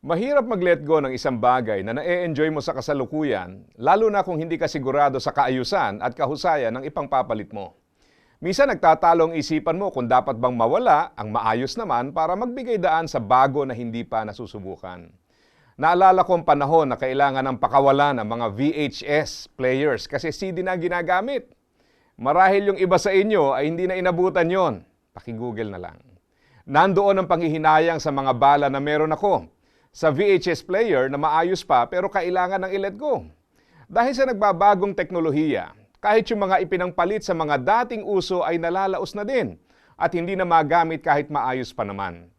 Mahirap mag-let go ng isang bagay na na-enjoy mo sa kasalukuyan, lalo na kung hindi ka sigurado sa kaayusan at kahusayan ng ipangpapalit mo. Minsan nagtatalong isipan mo kung dapat bang mawala ang maayos naman para magbigay daan sa bago na hindi pa nasusubukan. Naalala ko ang panahon na kailangan ng pakawalan ng mga VHS players kasi CD na ginagamit. Marahil yung iba sa inyo ay hindi na inabutan yon. Paki-google na lang. Nandoon ang panghihinayang sa mga bala na meron ako sa VHS player na maayos pa pero kailangan ng i-let go. Dahil sa nagbabagong teknolohiya, kahit yung mga ipinangpalit sa mga dating uso ay nalalaos na din at hindi na magamit kahit maayos pa naman.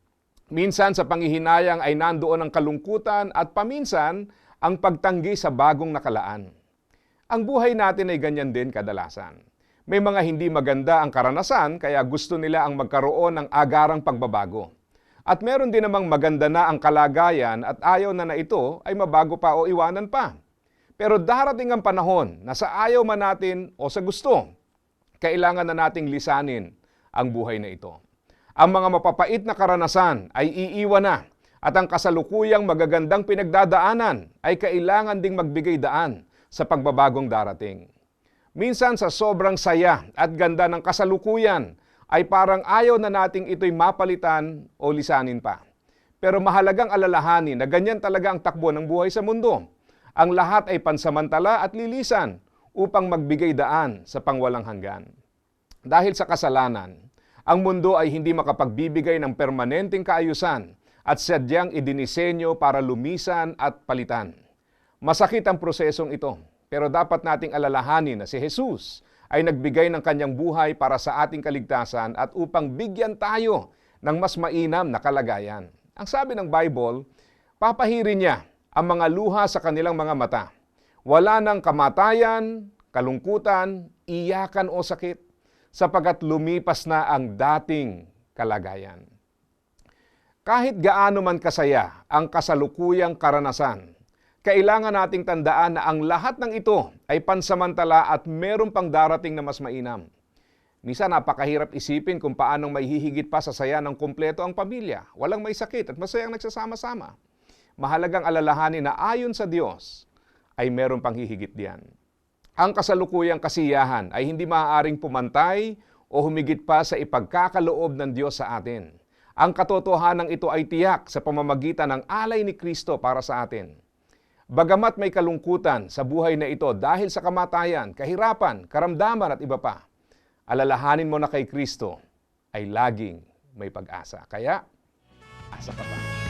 Minsan sa panghihinayang ay nandoon ang kalungkutan at paminsan ang pagtanggi sa bagong nakalaan. Ang buhay natin ay ganyan din kadalasan. May mga hindi maganda ang karanasan kaya gusto nila ang magkaroon ng agarang pagbabago. At meron din namang maganda na ang kalagayan at ayaw na na ito ay mabago pa o iwanan pa. Pero darating ang panahon na sa ayaw man natin o sa gusto, kailangan na nating lisanin ang buhay na ito. Ang mga mapapait na karanasan ay iiwan na at ang kasalukuyang magagandang pinagdadaanan ay kailangan ding magbigay daan sa pagbabagong darating. Minsan sa sobrang saya at ganda ng kasalukuyan ay parang ayaw na nating ito'y mapalitan o lisanin pa. Pero mahalagang alalahanin na ganyan talaga ang takbo ng buhay sa mundo. Ang lahat ay pansamantala at lilisan upang magbigay daan sa pangwalang hanggan. Dahil sa kasalanan, ang mundo ay hindi makapagbibigay ng permanenteng kaayusan at sadyang idinisenyo para lumisan at palitan. Masakit ang prosesong ito, pero dapat nating alalahanin na si Jesus ay nagbigay ng kanyang buhay para sa ating kaligtasan at upang bigyan tayo ng mas mainam na kalagayan. Ang sabi ng Bible, papahirin niya ang mga luha sa kanilang mga mata. Wala ng kamatayan, kalungkutan, iyakan o sakit, sapagat lumipas na ang dating kalagayan. Kahit gaano man kasaya ang kasalukuyang karanasan, kailangan nating tandaan na ang lahat ng ito ay pansamantala at meron pang darating na mas mainam. Misa napakahirap isipin kung paanong may hihigit pa sa saya ng kumpleto ang pamilya. Walang may sakit at masayang nagsasama-sama. Mahalagang alalahanin na ayon sa Diyos ay meron pang hihigit diyan. Ang kasalukuyang kasiyahan ay hindi maaaring pumantay o humigit pa sa ipagkakaloob ng Diyos sa atin. Ang katotohanan ito ay tiyak sa pamamagitan ng alay ni Kristo para sa atin. Bagamat may kalungkutan sa buhay na ito dahil sa kamatayan, kahirapan, karamdaman at iba pa, alalahanin mo na kay Kristo ay laging may pag-asa. Kaya, asa ka pa.